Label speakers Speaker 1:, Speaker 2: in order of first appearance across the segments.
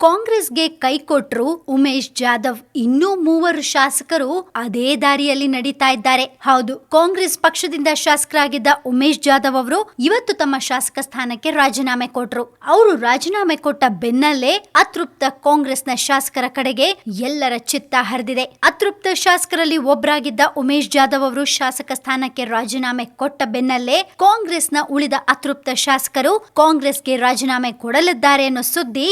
Speaker 1: ಕಾಂಗ್ರೆಸ್ಗೆ ಕೈ ಕೊಟ್ರು ಉಮೇಶ್ ಜಾಧವ್. ಇನ್ನೂ ಮೂವರು ಶಾಸಕರು ಅದೇ ದಾರಿಯಲ್ಲಿ ನಡೀತಾ ಇದ್ದಾರೆ. ಹೌದು, ಕಾಂಗ್ರೆಸ್ ಪಕ್ಷದಿಂದ ಶಾಸಕರಾಗಿದ್ದ ಉಮೇಶ್ ಜಾಧವ್ ಅವರು ಇವತ್ತು ತಮ್ಮ ಶಾಸಕ ಸ್ಥಾನಕ್ಕೆ ರಾಜೀನಾಮೆ ಕೊಟ್ರು. ಅವರು ರಾಜೀನಾಮೆ ಕೊಟ್ಟ ಬೆನ್ನಲ್ಲೇ ಅತೃಪ್ತ ಕಾಂಗ್ರೆಸ್ನ ಶಾಸಕರ ಕಡೆಗೆ ಎಲ್ಲರ ಚಿತ್ತ ಹರಿದಿದೆ. ಅತೃಪ್ತ ಶಾಸಕರಲ್ಲಿ ಒಬ್ಬರಾಗಿದ್ದ ಉಮೇಶ್ ಜಾಧವ್ ಅವರು ಶಾಸಕ ಸ್ಥಾನಕ್ಕೆ ರಾಜೀನಾಮೆ ಕೊಟ್ಟ ಬೆನ್ನಲ್ಲೇ ಕಾಂಗ್ರೆಸ್ನ ಉಳಿದ ಅತೃಪ್ತ ಶಾಸಕರು ಕಾಂಗ್ರೆಸ್ಗೆ ರಾಜೀನಾಮೆ ಕೊಡಲಿದ್ದಾರೆ ಅನ್ನೋ ಸುದ್ದಿ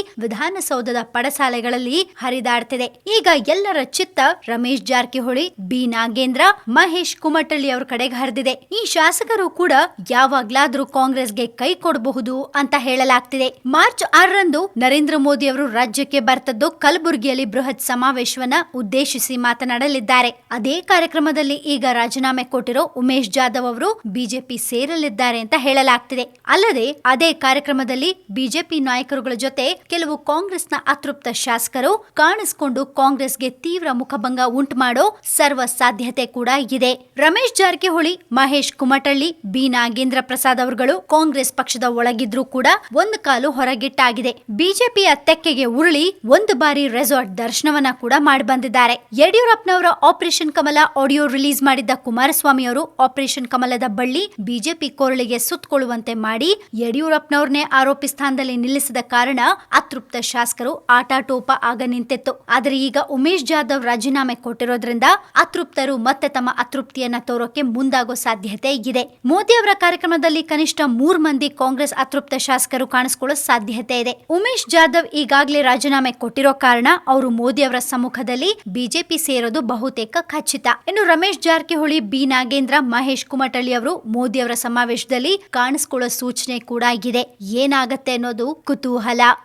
Speaker 1: ವಿಧಾನಸೌಧದ ಪಡಸಾಲೆಗಳಲ್ಲಿ ಹರಿದಾಡ್ತಿದೆ. ಈಗ ಎಲ್ಲರ ಚಿತ್ತ ರಮೇಶ್ ಜಾರಕಿಹೊಳಿ, ಬಿ. ನಾಗೇಂದ್ರ, ಮಹೇಶ್ ಕುಮಟಳ್ಳಿ ಅವರ ಕಡೆಗೆ ಹರಿದಿದೆ. ಈ ಶಾಸಕರು ಕೂಡ ಯಾವಾಗ್ಲಾದ್ರೂ ಕಾಂಗ್ರೆಸ್ಗೆ ಕೈ ಕೊಡಬಹುದು ಅಂತ ಹೇಳಲಾಗ್ತಿದೆ. ಮಾರ್ಚ್ ಆರರಂದು ನರೇಂದ್ರ ಮೋದಿ ಅವರು ರಾಜ್ಯಕ್ಕೆ ಬರ್ತದ್ದು ಕಲಬುರಗಿಯಲ್ಲಿ ಬೃಹತ್ ಸಮಾವೇಶವನ್ನ ಉದ್ದೇಶಿಸಿ ಮಾತನಾಡಲಿದ್ದಾರೆ. ಅದೇ ಕಾರ್ಯಕ್ರಮದಲ್ಲಿ ಈಗ ರಾಜೀನಾಮೆ ಕೊಟ್ಟಿರೋ ಉಮೇಶ್ ಜಾಧವ್ ಅವರು ಬಿಜೆಪಿ ಸೇರಲಿದ್ದಾರೆ ಅಂತ ಹೇಳಲಾಗ್ತಿದೆ. ಅಲ್ಲದೆ ಅದೇ ಕಾರ್ಯಕ್ರಮದಲ್ಲಿ ಬಿಜೆಪಿ ನಾಯಕರುಗಳ ಜೊತೆ ಕೆಲವು ಕಾಂಗ್ರೆಸ್ನ ಅತೃಪ್ತ ಶಾಸಕರು ಕಾಣಿಸಿಕೊಂಡು ಕಾಂಗ್ರೆಸ್ಗೆ ತೀವ್ರ ಮುಖಭಂಗ ಉಂಟು ಮಾಡೋ ಸರ್ವ ಸಾಧ್ಯತೆ ಕೂಡ ಇದೆ. ರಮೇಶ್ ಜಾರಕಿಹೊಳಿ, ಮಹೇಶ್ ಕುಮಟಳ್ಳಿ, ಬಿ. ನಾಗೇಂದ್ರ ಪ್ರಸಾದ್ ಅವರುಗಳು ಕಾಂಗ್ರೆಸ್ ಪಕ್ಷದ ಒಳಗಿದ್ರೂ ಕೂಡ ಒಂದು ಕಾಲು ಹೊರಗಿಟ್ಟಾಗಿದೆ. ಬಿಜೆಪಿಯ ತೆಕ್ಕೆಗೆ ಉರುಳಿ ಒಂದು ಬಾರಿ ರೆಸಾರ್ಟ್ ದರ್ಶನವನ್ನ ಕೂಡ ಮಾಡಿ ಬಂದಿದ್ದಾರೆ ಯಡಿಯೂರಪ್ಪನವರ ಆಪರೇಷನ್ ಕಮಲ ಆಡಿಯೋ ರಿಲೀಸ್ ಮಾಡಿದ್ದ ಕುಮಾರಸ್ವಾಮಿ ಅವರು ಆಪರೇಷನ್ ಕಮಲದ ಬಳ್ಳಿ ಬಿಜೆಪಿ ಕೊರಳಿಗೆ ಸುತ್ತಕೊಳ್ಳುವಂತೆ ಮಾಡಿ ಯಡಿಯೂರಪ್ಪನವ್ರನ್ನೇ ಆರೋಪಿ ಸ್ಥಾನದಲ್ಲಿ ನಿಲ್ಲಿಸಿದ ಕಾರಣ ಅತೃಪ್ತ ಶಾಸಕರು ಆಟಾಟೋಪ ಆಗ ನಿಂತಿತ್ತು. ಆದರೆ ಈಗ ಉಮೇಶ್ ಜಾಧವ್ ರಾಜೀನಾಮೆ ಕೊಟ್ಟಿರೋದ್ರಿಂದ ಅತೃಪ್ತರು ಮತ್ತೆ ತಮ್ಮ ಅತೃಪ್ತಿಯನ್ನ ತೋರೋಕೆ ಮುಂದಾಗೋ ಸಾಧ್ಯತೆ ಇದೆ. ಮೋದಿ ಅವರ ಕಾರ್ಯಕ್ರಮದಲ್ಲಿ ಕನಿಷ್ಠ ಮೂರ್ ಮಂದಿ ಕಾಂಗ್ರೆಸ್ ಅತೃಪ್ತ ಶಾಸಕರು ಕಾಣಿಸಿಕೊಳ್ಳೋ ಸಾಧ್ಯತೆ ಇದೆ. ಉಮೇಶ್ ಜಾಧವ್ ಈಗಾಗಲೇ ರಾಜೀನಾಮೆ ಕೊಟ್ಟಿರೋ ಕಾರಣ ಅವರು ಮೋದಿ ಅವರ ಸಮ್ಮುಖದಲ್ಲಿ ಬಿಜೆಪಿ ಸೇರೋದು ಬಹುತೇಕ ಖಚಿತ. ಇನ್ನು ರಮೇಶ್ ಜಾರಕಿಹೊಳಿ, ಬಿ. ನಾಗೇಂದ್ರ, ಮಹೇಶ್ ಕುಮಟಳ್ಳಿ ಅವರು ಮೋದಿ ಅವರ ಸಮಾವೇಶದಲ್ಲಿ ಕಾಣಿಸಿಕೊಳ್ಳೋ ಸೂಚನೆ ಕೂಡ ಆಗಿದೆ. ಏನಾಗತ್ತೆ ಅನ್ನೋದು ಕುತೂಹಲ.